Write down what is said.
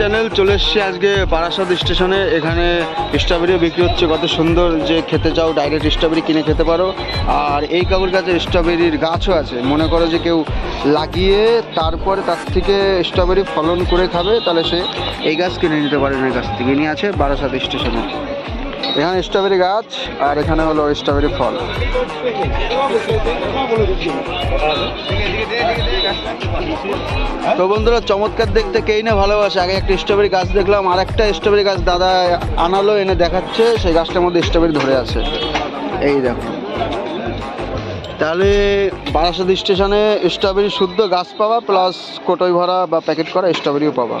Channel. চলে এসেছি আজকে বারাসাত স্টেশনে। এখানে স্ট্রবেরিও বিক্রি হচ্ছে। কত সুন্দর যে খেতে চাও ডাইরেক্ট স্ট্রবেরি কিনে খেতে পারো। আর এই কাকুর কাছে স্ট্রবেরির গাছও আছে। মনে করো যে কেউ লাগিয়ে তারপরে তার থেকে স্ট্রবেরি ফলন করে খাবে, তাহলে সে এই গাছ কিনে নিতে পারে এই গাছ থেকে নিয়ে আছে বারাসাত স্টেশনে। এখানে স্ট্রবেরি গাছ আর এখানে হলো স্ট্রবেরি ফল। তো বন্ধুরা, চমৎকার দেখতে কেই না ভালোবাসে? আগে একটা স্ট্রবেরি গাছ দেখলাম, আর একটা স্ট্রবেরি গাছ দাদা আনালো, এনে দেখাচ্ছে, সেই গাছটার মধ্যে স্ট্রবেরি ধরে আছে। এই দেখো। তাহলে বারাসাত স্টেশনে স্ট্রবেরি শুদ্ধ গাছ পাওয়া প্লাস কোটোই ভরা বা প্যাকেট করা স্ট্রবেরিও পাওয়া